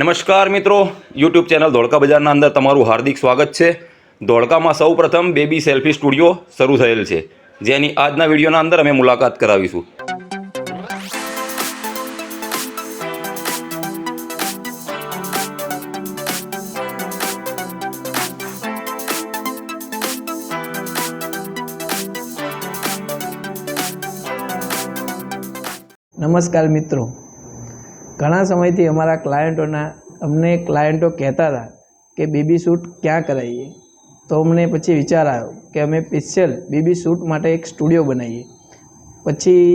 નમસ્કાર મિત્રો YouTube channel Dholka બજારના અંદર તમારું હાર્દિક સ્વાગત છે. ધોળકામાં સૌ પ્રથમ બેબી સેલ્ફી સ્ટુડિયો શરૂ થયેલ છે. જેની આજના વિડીયોના અંદર અમે મુલાકાત કરાવીશું. નમસ્કાર મિત્રો. ઘણા સમયથી અમારા ક્લાયન્ટોના અમને ક્લાયન્ટો કહેતા હતા કે બેબી શૂટ ક્યાં કરાવીએ તો અમને પછી વિચાર આવ્યો કે, અમે સ્પેશિયલ બેબી શૂટ માટે એક સ્ટુડિયો બનાવીએ. પછી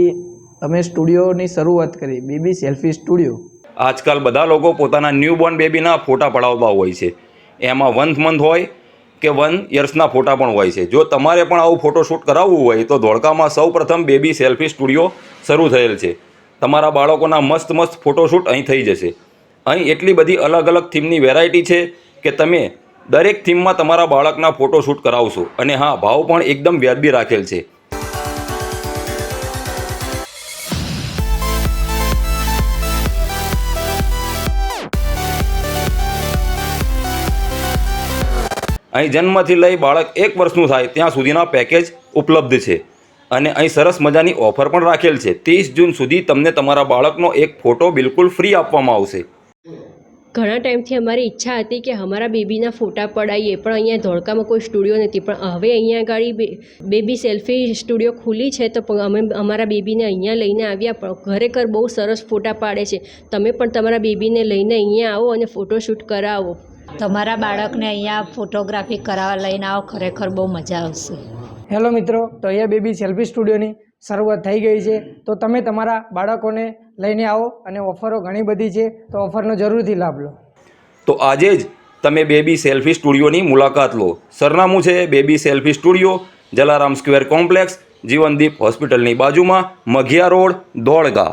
અમે સ્ટુડિયોની શરૂઆત કરી બેબી સેલ્ફી સ્ટુડિયો. આજકાલ બધા લોકો પોતાના ન્યૂબોર્ન બેબીના ફોટા પડાવતા હોય છે. એમાં વન મંથ હોય કે વન યર્સના ફોટા પણ હોય છે. જો તમારે પણ આવું ફોટોશૂટ કરાવવું હોય, તો ધોળકામાં સૌ પ્રથમ બેબી સેલ્ફી સ્ટુડિયો શરૂ થયેલ છે. તમારા બાળકોના મસ્ત મસ્ત ફોટોશૂટ અહીં થઈ જશે. અહીં એટલી બધી અલગ અલગ થીમની વેરાયટી છે કે તમે દરેક થીમમાં તમારા બાળકના ફોટોશૂટ કરાવશો. અને હા, ભાવ પણ એકદમ વ્યાજબી રાખેલ છે. અહીં જન્મથી લઈ બાળક એક વર્ષનું થાય ત્યાં સુધીના પેકેજ ઉપલબ્ધ છે. અને અહીં સરસ મજાની ઓફર પણ રાખેલ છે. ત્રીસ જૂન સુધી તમને તમારા બાળકનો એક ફોટો બિલકુલ ફ્રી આપવામાં આવશે. ઘણા ટાઈમથી અમારી ઈચ્છા હતી કે અમારા બેબીના ફોટા પડાવીએ પણ અહીંયા ધોળકામાં કોઈ સ્ટુડિયો નથી. પણ હવે અહીંયા આગળ બેબી સેલ્ફી સ્ટુડિયો ખુલી છે તો અમે અમારા બેબીને અહીંયા લઈને આવ્યા. પણ ખરેખર બહુ સરસ ફોટા પાડે છે. તમે પણ તમારા બેબીને લઈને અહીંયા આવો અને ફોટોશૂટ કરાવો. તમારા બાળકને અહીંયા ફોટોગ્રાફી કરાવવા લઈને આવો ખરેખર બહુ મજા આવશે. હેલો મિત્રો, તો અહીંયા બેબી સેલ્ફી સ્ટુડિયોની શરૂઆત થઈ ગઈ છે. તો તમે તમારા બાળકોને લઈને આવો અને ઓફરો ઘણી બધી છે, તો ઓફરનો જરૂરથી લાભ લો. તો આજે જ તમે બેબી સેલ્ફી સ્ટુડિયોની મુલાકાત લો. સરનામું છે baby selfie studio, Jalaram square complex, Jeevandeep હોસ્પિટલની બાજુમાં, મઘિયા રોડ ધોળકા